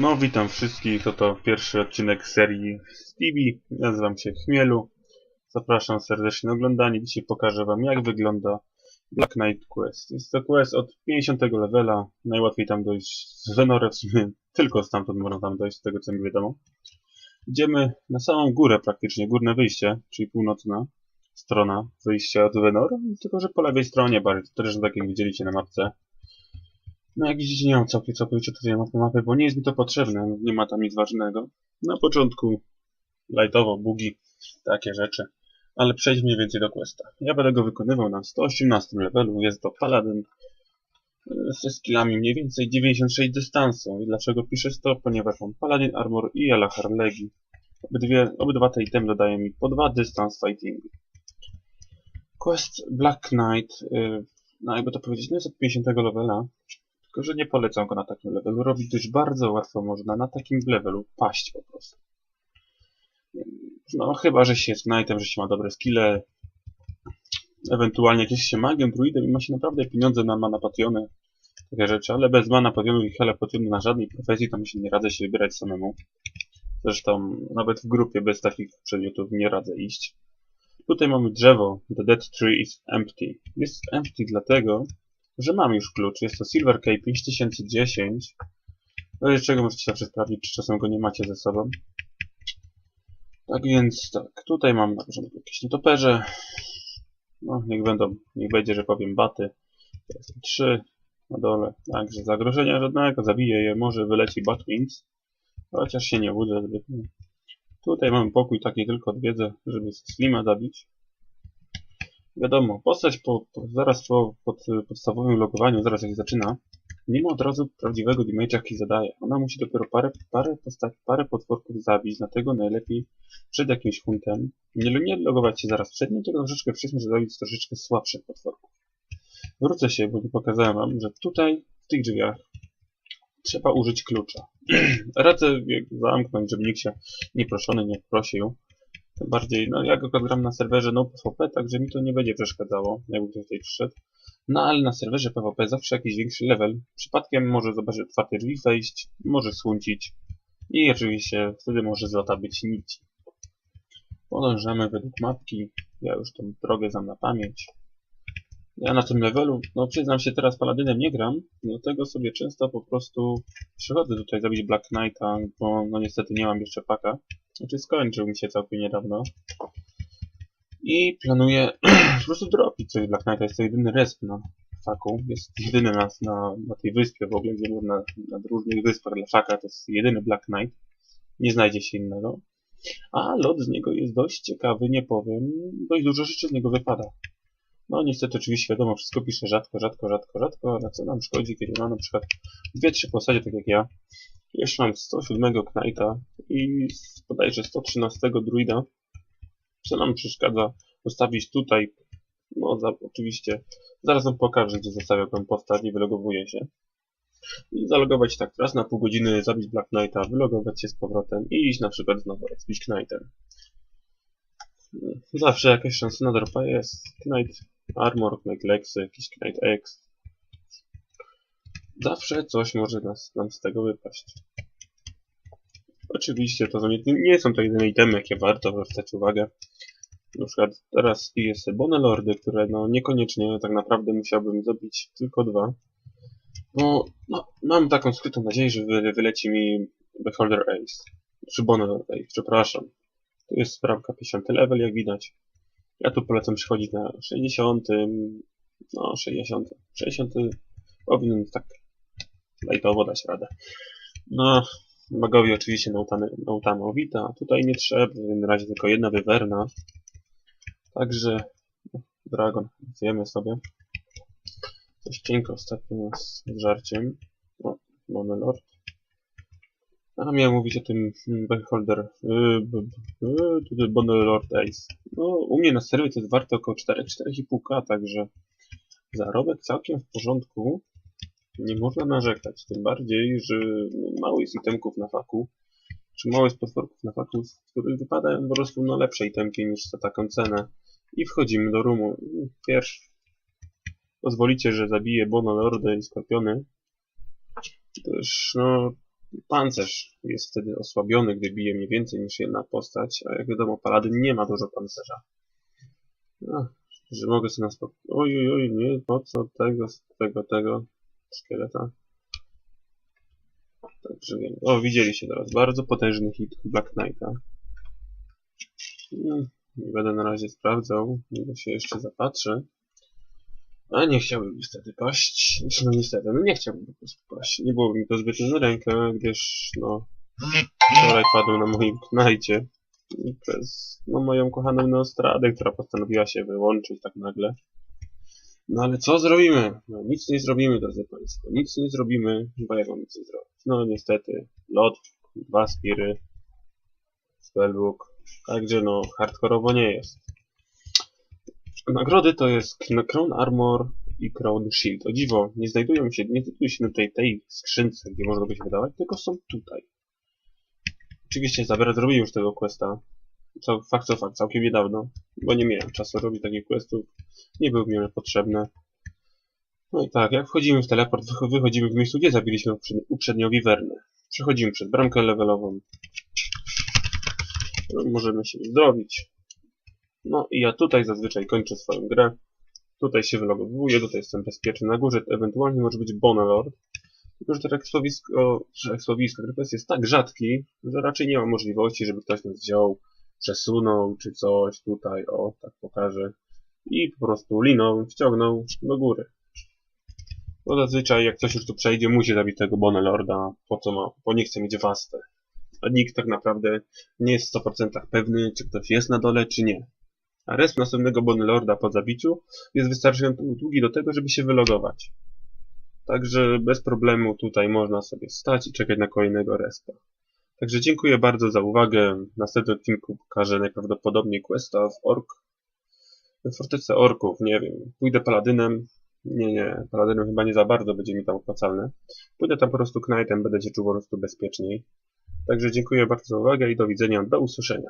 No, witam wszystkich. Oto pierwszy odcinek serii Stevie. Nazywam się Chmielu. Zapraszam serdecznie na oglądanie. Dzisiaj pokażę Wam, jak wygląda Black Knight Quest. Jest to quest od 50 levela. Najłatwiej tam dojść z Venore, w sumie tylko stamtąd można tam dojść, z tego co mi wiadomo. Idziemy na samą górę praktycznie, górne wyjście, czyli północna strona wyjścia od Venor, tylko że po lewej stronie bardziej, to też tak jak widzieliście na mapce. No jak widzicie nie mam całkiem całkowicie tutaj mapy, mapy, bo nie jest mi to potrzebne, nie ma tam nic ważnego. Na początku lightowo, bugi, takie rzeczy. Ale przejdźmy mniej więcej do questa. Ja będę go wykonywał na 118 levelu, jest to paladyn e, ze skillami mniej więcej 96 dystansu. I dlaczego piszę 100? Ponieważ mam paladin armor i Alahar Legi. Obydwie, obydwa te itemy dodają mi po 2 dystans fightingu. Quest Black Knight, yy, no jakby to powiedzieć, no jest od 50 levela, tylko że nie polecam go na takim levelu robić, gdyż bardzo łatwo można na takim levelu paść po prostu. No chyba, że się jest knightem, że się ma dobre skille, ewentualnie jakieś się magiem, druidem i ma się naprawdę pieniądze na mana pationy, takie rzeczy, ale bez mana pationu i hele na żadnej profesji to mi się nie radzę się wybierać samemu. Zresztą nawet w grupie bez takich przedmiotów nie radzę iść. Tutaj mamy drzewo. The dead tree is empty. Jest empty dlatego, że mam już klucz. Jest to Silver Key 5010. No i czego możecie zawsze sprawdzić, czy czasem go nie macie ze sobą. Tak więc, tak, tutaj mam jakieś nietoperze. No, niech będą, niech będzie, że powiem baty. Są trzy na dole. Także zagrożenia żadnego, zabiję je, może wyleci Batwings. Chociaż się nie budzę zbytnio. Tutaj mamy pokój taki tylko odwiedzę, żeby Slima zabić. Wiadomo, postać po, po, zaraz po pod, podstawowym logowaniu, zaraz jak zaczyna, nie ma od razu prawdziwego damage'a jaki zadaje. Ona musi dopiero parę, parę, postać, parę potworków zabić, dlatego najlepiej przed jakimś huntem nie, nie logować się zaraz przed nim, tylko troszeczkę wcześniej, żeby zabić troszeczkę słabszych potworków. Wrócę się, bo nie pokazałem wam, że tutaj, w tych drzwiach, trzeba użyć klucza. Radzę zamknąć, żeby nikt się nieproszony nie prosił. Tym bardziej, no ja go gram na serwerze no PvP, także mi to nie będzie przeszkadzało, jakby ktoś tutaj przyszedł. No ale na serwerze PvP zawsze jakiś większy level. Przypadkiem może zobaczyć otwarte drzwi wejść, może słońcić i oczywiście wtedy może z lata być nic. Podążamy według mapki. Ja już tą drogę znam na pamięć. Ja na tym levelu, no przyznam się teraz paladynem nie gram, dlatego sobie często po prostu przychodzę tutaj zabić Black Knighta, bo no niestety nie mam jeszcze paka. Znaczy skończył mi się całkiem niedawno. I planuję po prostu dropić coś Black Knighta. Jest to jedyny resp na faku. Jest jedyny na, na, na tej wyspie w ogóle, gdzie na, na różnych wyspach dla faka. To jest jedyny Black Knight. Nie znajdzie się innego. A lot z niego jest dość ciekawy, nie powiem. Dość dużo rzeczy z niego wypada. No niestety oczywiście wiadomo, wszystko pisze rzadko, rzadko, rzadko, rzadko, ale co nam szkodzi, kiedy mam na przykład dwie, trzy postacie, tak jak ja. Jeszcze mam 107 Knighta i bodajże 113 Druida. Co nam przeszkadza ustawić tutaj, no za, oczywiście, zaraz wam pokażę, gdzie zostawiam tę postać, nie wylogowuję się. I zalogować tak raz na pół godziny, zabić Black Knighta, wylogować się z powrotem i iść na przykład znowu z Knightem. Zawsze jakaś szansa na dropa jest. Knight Armor, Knight Lexy, jakiś Knight X. Zawsze coś może nas, nam z tego wypaść. Oczywiście to nie, nie są to jedyne itemy, jakie warto zwracać uwagę. Na przykład teraz jest Bonelordy, które no niekoniecznie tak naprawdę musiałbym zrobić tylko dwa. Bo no, mam taką skrytą nadzieję, że wy, wyleci mi Beholder Ace. Czy Bonelord Ace, przepraszam. Tu jest sprawka 50 level, jak widać. Ja tu polecam przychodzić na 60, no 60, 60 powinien tak lightowo dać radę. No, magowi oczywiście nautano wita, tutaj nie trzeba, w razie tylko jedna wywerna. Także Dragon, zjemy sobie. Coś cienko ostatnio z żarciem. O, mamy Lord. A miałem mówić o tym Beholder. Yy, Lord Ace. No, u mnie na serwie to jest warte około 4-4,5k, także zarobek całkiem w porządku. Nie można narzekać. Tym bardziej, że no, mało jest itemków na faku. Czy mało jest potworków na faku, z których wypadają po prostu no, lepsze itemki niż za taką cenę. I wchodzimy do rumu. Pierwszy. Pozwolicie, że zabiję Bono Lordę i Skorpiony. Też, no, Pancerz jest wtedy osłabiony, gdy bije mniej więcej niż jedna postać, a jak wiadomo, paladyn nie ma dużo pancerza. No, że mogę sobie na spokojnie... Oj, oj, oj, nie, po co tego, tego, tego szkieleta. Także wiem. O, widzieliście teraz. Bardzo potężny hit Black Knighta. No, nie będę na razie sprawdzał, bo się jeszcze zapatrzę. A nie chciałbym niestety paść. Znaczy, no niestety, no nie chciałbym po prostu paść. Nie byłoby mi to zbytnio na rękę, gdyż no wczoraj padł na moim knajcie przez no, moją kochaną Neostradę, która postanowiła się wyłączyć tak nagle. No ale co zrobimy? No, nic nie zrobimy, drodzy Państwo. Nic nie zrobimy, bo jak mam nic nie zrobić? No niestety, lot, dwa spiry, spellbook, także no hardkorowo nie jest. Nagrody to jest Crown Armor i Crown Shield. O dziwo, nie znajdują się, nie znajdują się na tej, tej skrzynce, gdzie można by się wydawać, tylko są tutaj. Oczywiście Zabera zrobił już tego questa. Co, fakt co fakt, całkiem niedawno, bo nie miałem czasu robić takich questów. Nie były mi one potrzebne. No i tak, jak wchodzimy w teleport, wycho- wychodzimy w miejscu, gdzie zabiliśmy uprzednio- Wivernę. Przechodzimy przez bramkę levelową. No, możemy się uzdrowić. No i ja tutaj zazwyczaj kończę swoją grę. Tutaj się wylogowuję, tutaj jestem bezpieczny. Na górze ewentualnie może być Bonelord. Tylko, że to ekspowisko Grypes jest tak rzadki, że raczej nie ma możliwości, żeby ktoś nas wziął, przesunął czy coś tutaj, o, tak pokażę. I po prostu liną wciągnął do góry. Bo zazwyczaj jak ktoś już tu przejdzie, musi zabić tego Bonelorda, po co ma, bo nie chce mieć wastę. A nikt tak naprawdę nie jest w 100% pewny, czy ktoś jest na dole, czy nie. A resp następnego Bonelorda po zabiciu jest wystarczająco długi do tego, żeby się wylogować. Także bez problemu tutaj można sobie stać i czekać na kolejnego respa. Także dziękuję bardzo za uwagę. W następnym odcinku pokażę najprawdopodobniej questa w Ork. W Fortece Orków, nie wiem. Pójdę Paladynem. Nie, nie, Paladynem chyba nie za bardzo będzie mi tam opłacalne. Pójdę tam po prostu Knightem, będę się czuł po prostu bezpieczniej. Także dziękuję bardzo za uwagę i do widzenia, do usłyszenia.